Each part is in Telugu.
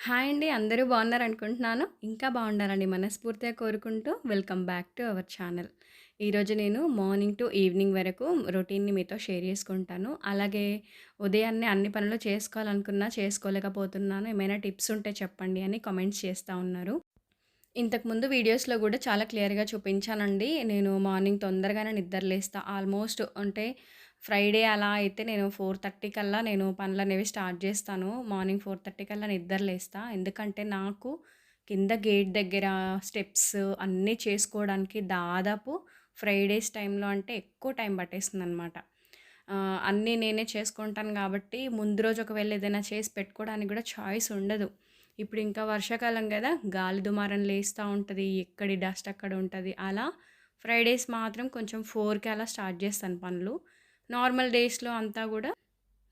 హాయ్ అండి. అందరూ బాగున్నారనుకుంటున్నాను. ఇంకా బాగుండాలని మనస్ఫూర్తిగా కోరుకుంటూ welcome back to our channel. ఈరోజు నేను మార్నింగ్ టు ఈవినింగ్ వరకు రొటీన్‌ని మీతో షేర్ చేసుకుంటాను. అలాగే ఉదయాన్నే అన్ని పనులు చేసుకోవాలనుకున్నా చేసుకోలేకపోతున్నాను. ఏమైనా టిప్స్ ఉంటే చెప్పండి అని కామెంట్స్ చేస్తూ ఉన్నారు. ఇంతకుముందు వీడియోస్‌లో కూడా చాలా క్లియర్‌గా చూపించానండి. నేను మార్నింగ్ తొందరగానే నిద్ర లేస్తా. ఆల్మోస్ట్ అంటే ఫ్రైడే అలా అయితే నేను 4:30 కల్లా నేను పనులనేవి స్టార్ట్ చేస్తాను మార్నింగ్ 4:30 కల్లా నిద్ర లేస్తా. ఎందుకంటే నాకు కింద గేట్ దగ్గర స్టెప్స్ అన్నీ చేసుకోవడానికి దాదాపు ఫ్రైడేస్ టైంలో అంటే ఎక్కువ టైం పట్టేస్తుంది అనమాట అన్నీ నేనే చేసుకుంటాను కాబట్టి ముందు రోజు ఒకవేళ ఏదైనా చేసి పెట్టుకోవడానికి కూడా చాయిస్ ఉండదు. ఇప్పుడు ఇంకా వర్షాకాలం కదా గాలి దుమారం లేస్తూ ఉంటుంది ఎక్కడి డస్ట్ అక్కడ ఉంటుంది అలా ఫ్రైడేస్ మాత్రం కొంచెం ఫోర్కి అలా స్టార్ట్ చేస్తాను పనులు. నార్మల్ డేస్‌లో అంతా కూడా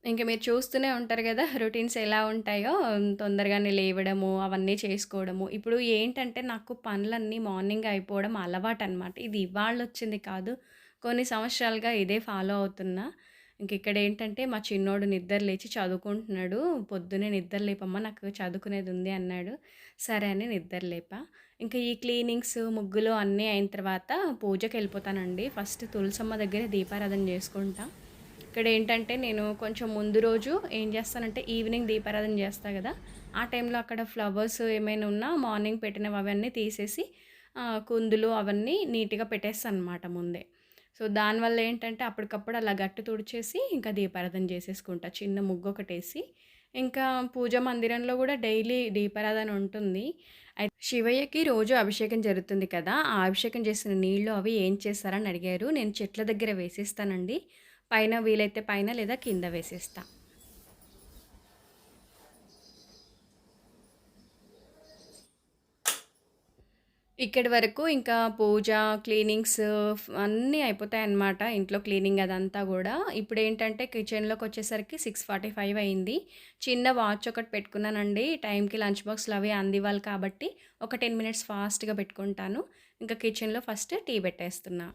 ఇంక మీరు చూస్తూనే ఉంటారు కదా రొటీన్స్ ఎలా ఉంటాయో తొందరగానే లేవడము, అవన్నీ చేసుకోవడము. ఇప్పుడు ఏంటంటే నాకు పనులన్నీ మార్నింగ్ అయిపోవడం అలవాటనమాట. ఇది ఇవాళొచ్చింది కాదు. కొన్ని సంవత్సరాలుగా ఇదే ఫాలో అవుతున్నా. ఇంక ఇక్కడేంటంటే మా చిన్నోడు నిద్ర లేచి చదువుకుంటున్నాడు. పొద్దున్నే నిద్ర లేపమ్మా నాకు చదువుకునేదుంది అన్నాడు. సరే అని నిద్ర లేప ఇంకా ఈ క్లీనింగ్స్, ముగ్గులు అన్నీ అయిన తర్వాత పూజకి వెళ్ళిపోతానండి ఫస్ట్ తులసమ్మ దగ్గర దీపారాధన చేసుకుంటా. ఇక్కడేంటంటే నేను కొంచెం ముందు రోజు ఏం చేస్తానంటే ఈవినింగ్ దీపారాధన చేస్తా కదా ఆ టైంలో అక్కడ ఫ్లవర్స్ ఏమైనా ఉన్నా మార్నింగ్ పెట్టినవి అవన్నీ తీసేసి కుందులు అవన్నీ నీట్‌గా పెట్టేస్తాను అనమాట ముందే. సో, దానివల్ల ఏంటంటే అప్పటికప్పుడు అలా గట్టు తుడిచేసి ఇంకా దీపారాధన చేసేసుకుంటా. చిన్న ముగ్గు ఒకటి వేసి ఇంకా పూజ మందిరంలో కూడా డైలీ దీపారాధన ఉంటుంది. అయితే శివయ్యకి రోజు అభిషేకం జరుగుతుంది కదా! ఆ అభిషేకం చేసిన నీళ్ళు అవి ఏం చేస్తారని అడిగారు. నేను చెట్ల దగ్గర వేసేస్తానండి. పైన వీలైతే పైన లేదా కింద వేసేస్తాను ఇక్కడి వరకు ఇంకా పూజ, క్లీనింగ్స్ అన్నీ అయిపోతాయి అన్నమాట ఇంట్లో క్లీనింగ్ అదంతా గూడా. ఇప్పుడేంటంటే కిచెన్‌లోకొచ్చేసరికి 6:45 అయింది. చిన్న వాచ్ ఒకటి పెట్టుకున్నానండి. టైంకి లంచ్ బాక్స్‌లు అవి అందివ్వాలి కాబట్టి ఒక 10 మినిట్స్ ఫాస్ట్‌గా పెట్టుకుంటాను. ఇంకా కిచెన్‌లో ఫస్ట్ టీ పెట్టేస్తున్నా.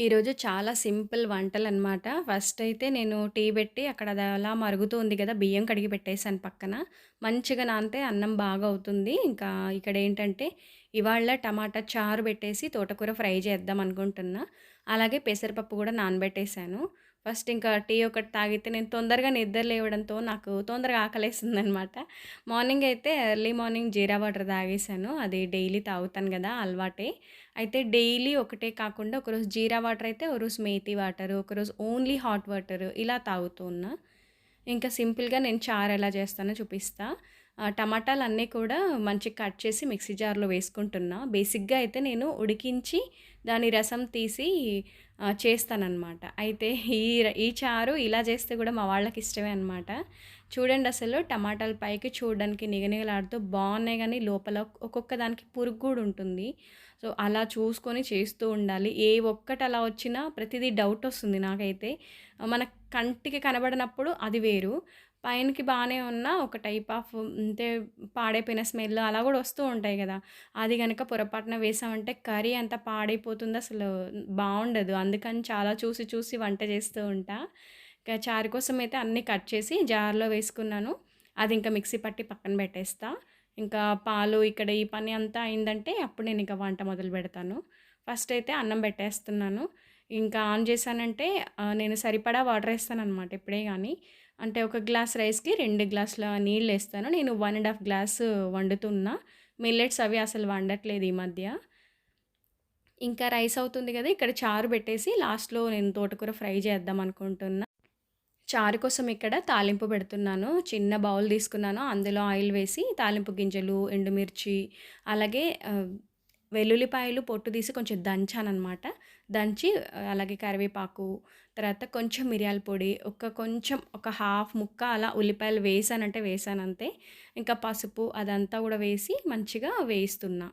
ఈరోజు చాలా సింపుల్ వంటలు అనమాట ఫస్ట్ అయితే నేను టీ పెట్టి అక్కడ అది అలా మరుగుతుంది కదా! బియ్యం కడిగి పెట్టేశాను పక్కన. మంచిగా నానితే అన్నం బాగా అవుతుంది. ఇంకా ఇక్కడ ఏంటంటే ఇవాళ టమాటా చారు పెట్టేసి తోటకూర ఫ్రై చేద్దాం అనుకుంటున్నా. అలాగే పెసరపప్పు కూడా నానబెట్టేసాను. ఫస్ట్ ఇంకా టీ ఒకటి తాగితే నేను తొందరగా నిద్ర లేవడంతో నాకు తొందరగా ఆకలేస్తుందనమాట. మార్నింగ్ అయితే ఎర్లీ మార్నింగ్ జీరా వాటర్ తాగేసాను. అది డైలీ తాగుతాను కదా అలవాటే. అయితే డైలీ ఒకటే కాకుండా ఒకరోజు జీరా వాటర్ అయితే, ఒకరోజు మేతి వాటర్, ఒకరోజు ఓన్లీ హాట్ వాటర్ ఇలా తాగుతూ ఉన్నా. ఇంకా సింపుల్‌గా నేను చారు ఎలా చేస్తానో చూపిస్తాను టమాటాలు అన్నీ కూడా మంచిగా కట్ చేసి మిక్సీ జార్‌లో వేసుకుంటున్నా. బేసిక్‌గా అయితే నేను ఉడికించి దాని రసం తీసి చేస్తానన్నమాట అయితే ఈ ఈ చారు ఇలా చేస్తే కూడా మా వాళ్ళకి ఇష్టమే అనమాట. చూడండి అసలు టమాటాలు పైకి చూడడానికి నిగనిగలాడుతూ బాగున్నాయి కానీ లోపల ఒక్కొక్క దానికి పురుగు కూడా ఉంటుంది. సో, అలా చూసుకొని చేస్తూ ఉండాలి. ఏ ఒక్కటి అలా వచ్చినా ప్రతిదీ డౌట్ వస్తుంది నాకైతే. మన కంటికి కనబడినప్పుడు అది వేరు. పైనకి బాగానే ఉన్న ఒక టైప్ ఆఫ్ అంటే పాడైపోయిన స్మెల్ అలా కూడా వస్తూ ఉంటాయి కదా అది కనుక పొరపాటున వేసామంటే కర్రీ అంత పాడైపోతుంది. అసలు బాగుండదు అందుకని చాలా చూసి చూసి వంట చేస్తూ ఉంటా. ఇంకా చారు కోసం అయితే అన్నీ కట్ చేసి జార్‌లో వేసుకున్నాను. అది ఇంకా మిక్సీ పట్టి పక్కన పెట్టేస్తా. ఇంకా పాలు ఇక్కడ ఈ పని అంతా అయిందంటే అప్పుడు నేను ఇంకా వంట మొదలు పెడతాను. ఫస్ట్ అయితే అన్నం పెట్టేస్తున్నాను. ఇంకా ఆన్ చేశానంటే నేను సరిపడా వాటర్ వేస్తాను అనమాట ఇప్పుడే కానీ అంటే ఒక గ్లాస్ రైస్‌కి రెండు గ్లాసుల నీళ్ళేస్తాను. నేను వన్ అండ్ హాఫ్ గ్లాస్ వండుతున్నా. మిల్లెట్స్ అవి అసలు వండట్లేదు ఈ మధ్య. ఇంకా రైస్ అవుతుంది కదా ఇక్కడ చారు పెట్టేసి లాస్ట్‌లో నేను తోటకూర ఫ్రై చేద్దాం అనుకుంటున్నా. చారు కోసం ఇక్కడ తాలింపు పెడుతున్నాను. చిన్న బౌల్ తీసుకున్నాను. అందులో ఆయిల్ వేసి తాలింపు గింజలు, ఎండుమిర్చి అలాగే వెల్లుల్లిపాయలు పొట్టు తీసి కొంచెం దంచాననమాట. దంచి అలాగే కరివేపాకు, తర్వాత కొంచెం మిరియాల పొడి, ఒక కొంచెం ఒక హాఫ్ ముక్క అలా ఉల్లిపాయలు వేసానంటే వేసానంతే. ఇంకా పసుపు అదంతా కూడా వేసి మంచిగా వేయిస్తున్నా.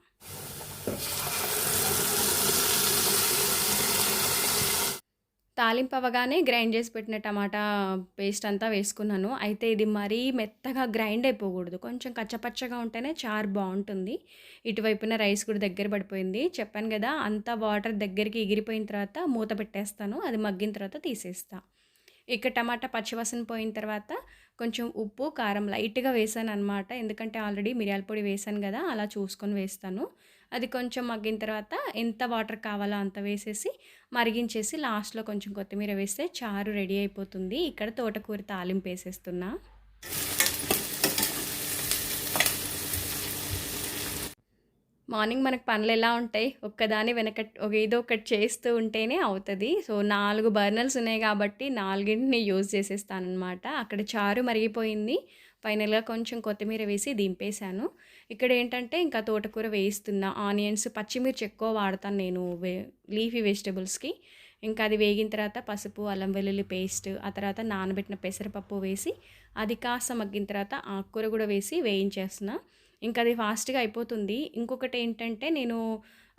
తాలింపు అవ్వగానే గ్రైండ్ చేసి పెట్టిన టమాటా పేస్ట్ అంతా వేసుకున్నాను. అయితే ఇది మరీ మెత్తగా గ్రైండ్ అయిపోకూడదు. కొంచెం కచ్చపచ్చగా ఉంటేనే చారు బాగుంటుంది ఇటువైపున రైస్ కూడా దగ్గర పడిపోయింది. చెప్పాను కదా అంతా వాటర్ దగ్గరికి ఎగిరిపోయిన తర్వాత మూత పెట్టేస్తాను. అది మగ్గిన తర్వాత తీసేస్తాను ఇక టమాటా పచ్చివాసన పోయిన తర్వాత కొంచెం ఉప్పు, కారం లైట్‌గా వేసాను అనమాట ఎందుకంటే ఆల్రెడీ మిరియాల పొడి వేసాను కదా అలా చూసుకొని వేస్తాను. అది కొంచెం మగ్గిన తర్వాత ఎంత వాటర్ కావాలో అంత వేసేసి మరిగించేసి లాస్ట్‌లో కొంచెం కొత్తిమీర వేస్తే చారు రెడీ అయిపోతుంది. ఇక్కడ తోటకూర తాలింపు వేసేస్తున్నాను మార్నింగ్ మనకు పనులెలా ఉంటాయి? ఒక్కదాని వెనక ఒక ఏదో ఒకటి చేస్తూ ఉంటేనే అవుతుంది సో, నాలుగు బర్నర్స్ ఉన్నాయి కాబట్టి నాలుగింటిని యూజ్ చేసేస్తాననమాట. అక్కడ చారు మరిగిపోయింది. ఫైనల్‌గా కొంచెం కొత్తిమీర వేసి దింపేశాను. ఇక్కడేంటంటే ఇంకా తోటకూర వేయిస్తున్నా. ఆనియన్స్, పచ్చిమిర్చి ఎక్కువ వాడతాను నేను వే లీఫీ వెజిటబుల్స్‌కి. ఇంకా అది వేగిన తర్వాత పసుపు, అల్లం వెల్లుల్లి పేస్ట్, ఆ తర్వాత నానబెట్టిన పెసరపప్పు వేసి, అది కాస్త మగ్గిన తర్వాత ఆకుకూర కూడా వేసి వేయించేస్తున్నాను ఇంకా అది ఫాస్ట్‌గా అయిపోతుంది. ఇంకొకటి ఏంటంటే నేను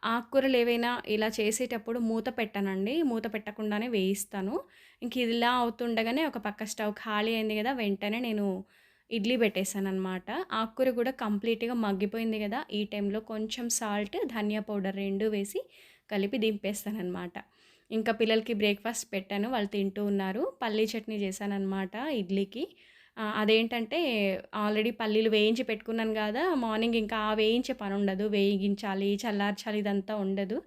ఆకుకూరలు ఏవైనా ఇలా చేసేటప్పుడు మూత పెట్టనండి. మూత పెట్టకుండానే వేయిస్తాను. ఇంక ఇలా అవుతుండగానే ఒక పక్క స్టవ్ ఖాళీ అయింది కదా వెంటనే నేను ఇడ్లీ పెట్టేసాననమాట. ఆకుకూర కూడా కంప్లీట్‌గా మగ్గిపోయింది కదా ఈ టైంలో కొంచెం సాల్ట్, ధనియా పౌడర్ రెండు వేసి కలిపి దింపేస్తానన్నమాట ఇంకా పిల్లలకి బ్రేక్‌ఫాస్ట్ పెట్టాను. వాళ్ళు తింటూ ఉన్నారు. పల్లీ చట్నీ చేశాననమాట ఇడ్లీకి. అదేంటంటే ఆల్రెడీ పల్లీలు వేయించి పెట్టుకున్నాను కదా మార్నింగ్ ఇంకా ఆ వేయించే ఉండదు వేయించాలి చల్లార్చాలి ఇదంతా ఉండదు.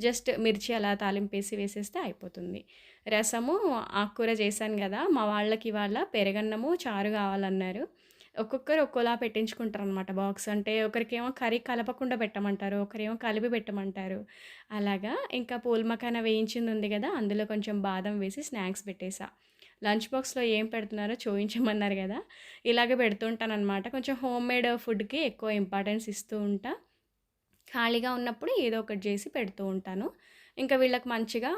జస్ట్ మిర్చి అలా తాలింపేసి వేసేస్తే అయిపోతుంది. రసము, ఆకుకూర చేశాను కదా మా వాళ్ళకి ఇవాళ పెరగన్నము చారు కావాలన్నారు. ఒక్కొక్కరు ఒక్కోలా పెట్టించుకుంటారు అనమాట బాక్స్. అంటే ఒకరికేమో కర్రీ కలపకుండా పెట్టమంటారు. ఒకరేమో కలిపి పెట్టమంటారు. అలాగా ఇంకా పూల్ వేయించింది ఉంది కదా అందులో కొంచెం బాదం వేసి స్నాక్స్ పెట్టేసా. లంచ్ బాక్స్‌లో ఏం పెడుతున్నారో చూపించమన్నారు కదా ఇలాగే పెడుతూ ఉంటాననమాట. కొంచెం హోమ్‌మేడ్ ఫుడ్‌కి ఎక్కువ ఇంపార్టెన్స్ ఇస్తూ ఉంటా. ఖాళీగా ఉన్నప్పుడు ఏదో ఒకటి చేసి పెడుతూ ఉంటాను. ఇంకా వీళ్ళకి మంచిగా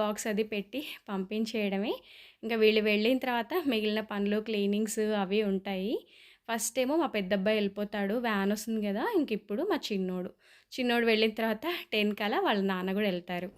బాక్స్ అది పెట్టి పంపించేయడమే. ఇంకా వీళ్ళు వెళ్ళిన తర్వాత మిగిలిన పనులు, క్లీనింగ్స్ అవి ఉంటాయి. ఫస్ట్ ఏమో మా పెద్దబ్బాయి వెళ్ళిపోతాడు వ్యాన్ వస్తుంది కదా ఇంక ఇప్పుడు మా చిన్నోడు. చిన్నోడు వెళ్ళిన తర్వాత 10 కల్లా వాళ్ళ నాన్న కూడా వెళ్తారు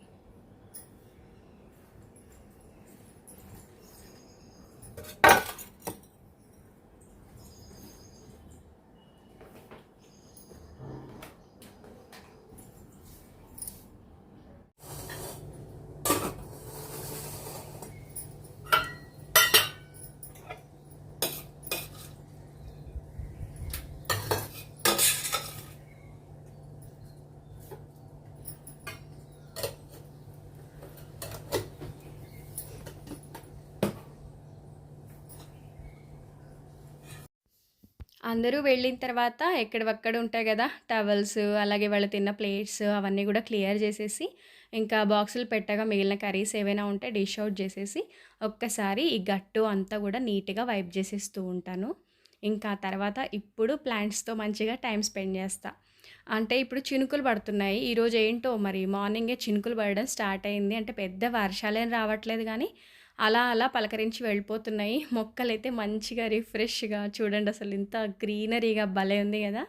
అందరూ వెళ్ళిన తర్వాత ఎక్కడవక్కడ ఉంటాయి కదా టవల్స్ అలాగే వాళ్ళు తిన్న ప్లేట్స్ అవన్నీ కూడా క్లియర్ చేసేసి ఇంకా బాక్సులు పెట్టగా మిగిలిన కర్రీస్ ఏవైనా ఉంటే డిష్ అవుట్ చేసేసి ఒక్కసారి ఈ గట్టు అంతా కూడా నీట్‌గా వైప్ చేసేస్తూ ఉంటాను. ఇంకా తర్వాత ఇప్పుడు ప్లాంట్స్‌తో మంచిగా టైం స్పెండ్ చేస్తాను అంటే ఇప్పుడు చినుకులు పడుతున్నాయి. ఈరోజు ఏంటో మరి మార్నింగే చినుకులు పడడం స్టార్ట్ అయింది. అంటే పెద్ద వర్షాలేం రావట్లేదు కానీ అలా అలా పలకరించి వెళ్ళిపోతున్నాయి. మొక్కలైతే మంచిగా రిఫ్రెష్‌గా చూడండి అసలు ఇంత గ్రీనరీగా భలే ఉంది కదా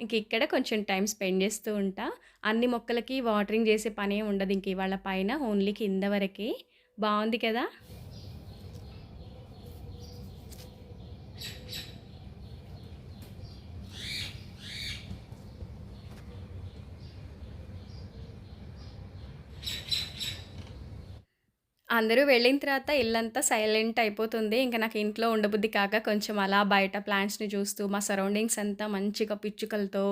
ఇంక ఇక్కడ కొంచెం టైం స్పెండ్ చేస్తూ ఉంటా. అన్ని మొక్కలకి వాటరింగ్ చేసే పనే ఉండదు ఇంక ఇవాళ పైన ఓన్లీ కింద వరకే. బాగుంది కదా! అందరూ వెళ్ళిన తర్వాత ఇల్లంతా సైలెంట్ అయిపోతుంది. ఇంకా నాకు ఇంట్లో ఉండబుద్ధి కాక కొంచెం అలా బయట ప్లాంట్స్‌ని చూస్తూ మా సరౌండింగ్స్ అంతా మంచిగా పిచ్చుకలతో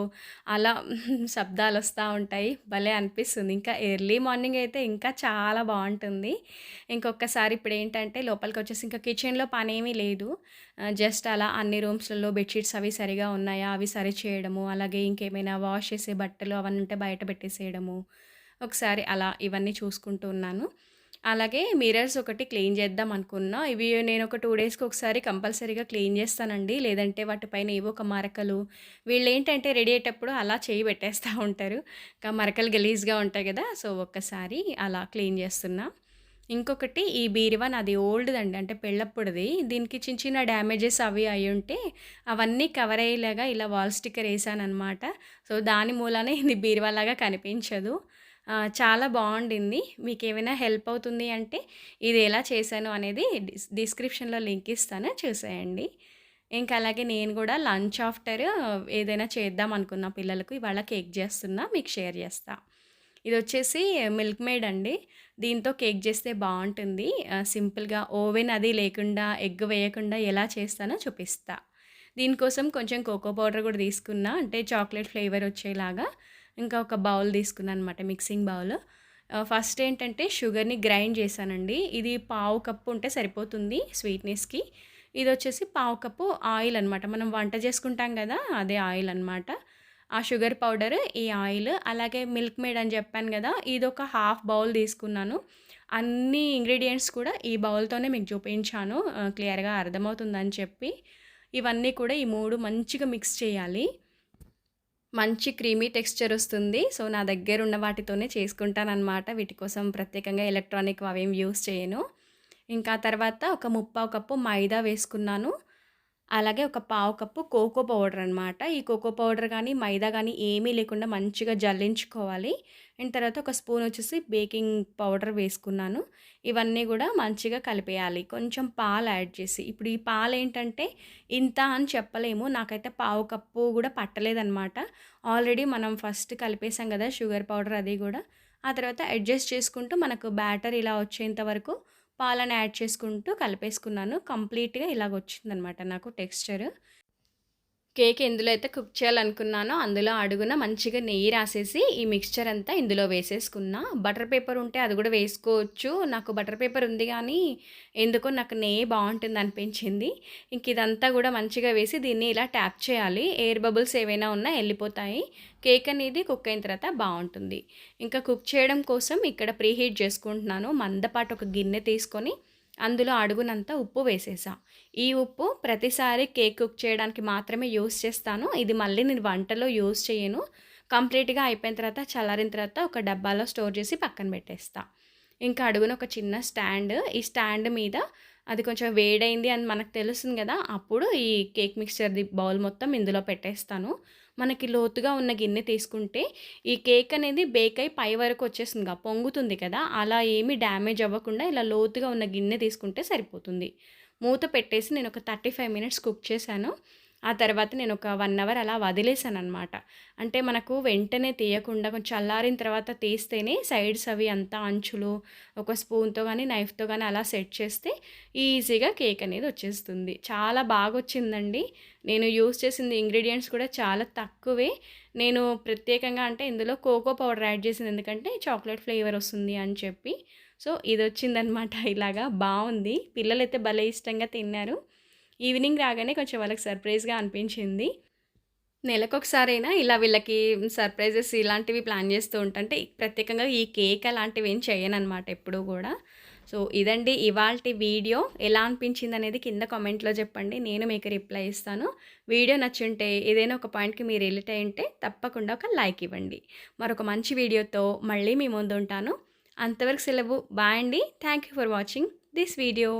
అలా శబ్దాలు వస్తూ ఉంటాయి. భలే అనిపిస్తుంది. ఇంకా ఎర్లీ మార్నింగ్ అయితే ఇంకా చాలా బాగుంటుంది ఇంకొకసారి ఇప్పుడు ఏంటంటే లోపలికి వచ్చేసి ఇంకా కిచెన్‌లో పని ఏమీ లేదు. జస్ట్ అలా అన్ని రూమ్స్‌లలో బెడ్‌షీట్స్ అవి సరిగా ఉన్నాయా? అవి సరి చేయడము అలాగే ఇంకేమైనా వాష్ చేసే బట్టలు అవన్నీ ఉంటే బయట పెట్టేసేయడము. ఒకసారి అలా ఇవన్నీ చూసుకుంటూ ఉన్నాను. అలాగే మిర్రర్స్ ఒకటి క్లీన్ చేద్దాం అనుకున్నా. ఇవి నేను ఒక టూ డేస్‌కి ఒకసారి కంపల్సరీగా క్లీన్ చేస్తానండి. లేదంటే వాటిపైన ఏవో ఒక మరకలు వీళ్ళు ఏంటంటే రెడీ అయ్యేటప్పుడు అలా చేయి పెట్టేస్తూ ఉంటారు. ఇంకా మరకలు గలీజ్‌గా ఉంటాయి కదా సో, ఒక్కసారి అలా క్లీన్ చేస్తున్నా. ఇంకొకటి ఈ బీరువా నాది ఓల్డ్‌దండి. అంటే పెళ్ళప్పుడిది. దీనికి చిన్న చిన్న డ్యామేజెస్ అవి అయ్యుంటే అవన్నీ కవర్ అయ్యేలాగా ఇలా వాల్ స్టిక్కర్ ఏసాననమాట. సో, దాని మూలానే ఇది బీరువాలాగా కనిపించదు. చాలా బాగుండింది మీకు ఏమైనా హెల్ప్ అవుతుంది అంటే ఇది ఎలా చేశాను అనేది డిస్క్రిప్షన్‌లో లింక్ ఇస్తాను చూసేయండి. ఇంకా అలాగే నేను కూడా లంచ్ ఆఫ్టర్ ఏదైనా చేద్దాం అనుకున్న పిల్లలకు. ఇవాళ కేక్ చేస్తున్నా మీకు షేర్ చేస్తా. ఇదొచ్చేసి మిల్క్ మేడ్ అండి. దీంతో కేక్ చేస్తే బాగుంటుంది సింపుల్‌గా ఓవెన్ అది లేకుండా, ఎగ్ వేయకుండా ఎలా చేస్తానో చూపిస్తా. దీనికోసం కొంచెం కోకో పౌడర్ కూడా తీసుకున్నా. అంటే చాక్లెట్ ఫ్లేవర్ వచ్చేలాగా. ఇంకా ఒక బౌల్ తీసుకున్నాను అనమాట మిక్సింగ్ బౌల్. ఫస్ట్ ఏంటంటే షుగర్‌ని గ్రైండ్ చేశానండి. ఇది పావు కప్పు ఉంటే సరిపోతుంది స్వీట్‌నెస్‌కి. ఇది వచ్చేసి పావు కప్పు ఆయిల్ అనమాట. మనం వంట చేసుకుంటాం కదా అదే ఆయిల్ అనమాట. ఆ షుగర్ పౌడర్, ఈ ఆయిల్ అలాగే మిల్క్ మేడ్ అని చెప్పాను కదా ఇది ఒక హాఫ్ బౌల్ తీసుకున్నాను. అన్ని ఇంగ్రీడియంట్స్ కూడా ఈ బౌల్‌తోనే మీకు చూపించాను. క్లియర్‌గా అర్థమవుతుందని చెప్పి. ఇవన్నీ కూడా ఈ మూడు మంచిగా మిక్స్ చేయాలి. మంచి క్రీమీ టెక్స్చర్ వస్తుంది. సో, నా దగ్గర ఉన్న వాటితోనే చేసుకుంటానమాట వీటి కోసం ప్రత్యేకంగా ఎలక్ట్రానిక్ అవేం యూస్ చేయను. ఇంకా తర్వాత ఒక ముప్పావు కప్పు మైదా వేసుకున్నాను. అలాగే ఒక పావు కప్పు కోకో పౌడర్ అనమాట. ఈ కోకో పౌడర్ కానీ మైదా కానీ ఏమీ లేకుండా మంచిగా జల్లించుకోవాలి. అండ్ తర్వాత ఒక స్పూన్ వచ్చేసి బేకింగ్ పౌడర్ వేసుకున్నాను. ఇవన్నీ కూడా మంచిగా కలిపేయాలి. కొంచెం పాలు యాడ్ చేసి. ఇప్పుడు ఈ పాలు ఏంటంటే ఇంత అని చెప్పలేము. నాకైతే పావు కప్పు కూడా పట్టలేదనమాట. ఆల్రెడీ మనం ఫస్ట్ కలిపేసాం కదా షుగర్ పౌడర్ అది కూడా ఆ తర్వాత అడ్జస్ట్ చేసుకుంటూ మనకు బ్యాటర్ ఇలా వచ్చేంత వరకు పాలను యాడ్ చేసుకుంటూ కలిపేసుకున్నాను. కంప్లీట్‌గా ఇలాగ వచ్చిందనమాట నాకు టెక్స్చర్. కేక్ ఎందులో అయితే కుక్ చేయాలనుకున్నానో అందులో అడుగున మంచిగా నెయ్యి రాసేసి ఈ మిక్స్చర్ అంతా ఇందులో వేసేసుకున్నా. బటర్ పేపర్ ఉంటే అది కూడా వేసుకోవచ్చు. నాకు బటర్ పేపర్ ఉంది కానీ ఎందుకో నాకు నెయ్యి బాగుంటుంది అనిపించింది ఇంక ఇదంతా కూడా మంచిగా వేసి దీన్ని ఇలా ట్యాప్ చేయాలి. ఎయిర్ బబుల్స్ ఏవైనా ఉన్నా వెళ్ళిపోతాయి కేక్ అనేది కుక్ అయిన తర్వాత బాగుంటుంది ఇంకా కుక్ చేయడం కోసం ఇక్కడ ప్రీహీట్ చేసుకుంటున్నాను. మందపాటు ఒక గిన్నె తీసుకొని అందులో అడుగునంత ఉప్పు వేసేసా. ఈ ఉప్పు ప్రతిసారి కేక్ కుక్ చేయడానికి మాత్రమే యూస్ చేస్తాను. ఇది మళ్ళీ నేను వంటలో యూజ్ చేయను. కంప్లీట్‌గా అయిపోయిన తర్వాత చల్లారిన తర్వాత ఒక డబ్బాలో స్టోర్ చేసి పక్కన పెట్టేస్తా. ఇంకా అడుగున ఒక చిన్న స్టాండ్. ఈ స్టాండ్ మీద అది కొంచెం వేడైంది అని మనకు తెలుస్తుంది కదా అప్పుడు ఈ కేక్ మిక్స్చర్‌ది బౌల్ మొత్తం ఇందులో పెట్టేస్తాను. మనకి లోతుగా ఉన్న గిన్నె తీసుకుంటే ఈ కేక్ అనేది బేక్ అయి పై వరకు వచ్చేసిందిగా పొంగుతుంది కదా! అలా ఏమీ డ్యామేజ్ అవ్వకుండా ఇలా లోతుగా ఉన్న గిన్నె తీసుకుంటే సరిపోతుంది. మూత పెట్టేసి నేను ఒక 35 మినిట్స్ కుక్ చేశాను. ఆ తర్వాత నేను ఒక వన్ అవర్ అలా వదిలేసాను అనమాట అంటే మనకు వెంటనే తీయకుండా కొంచెం చల్లారిన తర్వాత తీస్తేనే సైడ్స్ అవి అంతా అంచులు ఒక స్పూన్‌తో కానీ నైఫ్‌తో కానీ అలా సెట్ చేస్తే ఈజీగా కేక్ అనేది వచ్చేస్తుంది. చాలా బాగా వచ్చిందండి నేను యూజ్ చేసింది ఇంగ్రీడియంట్స్ కూడా చాలా తక్కువే. నేను ప్రత్యేకంగా అంటే ఇందులో కోకో పౌడర్ యాడ్ చేసింది ఎందుకంటే చాక్లెట్ ఫ్లేవర్ వస్తుంది అని చెప్పి. సో, ఇది వచ్చిందనమాట ఇలాగా బాగుంది పిల్లలైతే భలే ఇష్టంగా తిన్నారు. ఈవినింగ్ రాగానే కొంచెం వాళ్ళకి సర్ప్రైజ్‌గా అనిపించింది. నెలకొకసారైనా ఇలా వీళ్ళకి సర్ప్రైజెస్ ఇలాంటివి ప్లాన్ చేస్తూ ఉంటుంటే ప్రత్యేకంగా ఈ కేక్ అలాంటివి ఏం చేయననమాట ఎప్పుడూ కూడా సో, ఇదండి ఇవాల్టి వీడియో. ఎలా అనిపించింది అనేది కింద కామెంట్‌లో చెప్పండి. నేను మీకు రిప్లై ఇస్తాను. వీడియో నచ్చుంటే ఏదైనా ఒక పాయింట్‌కి మీరు రిలేట్ అయ్యుంటే తప్పకుండా ఒక లైక్ ఇవ్వండి. మరొక మంచి వీడియోతో మళ్ళీ మీ ముందుంటాను. అంతవరకు సెలవు. బాయ్ అండి. Thank you for watching this video.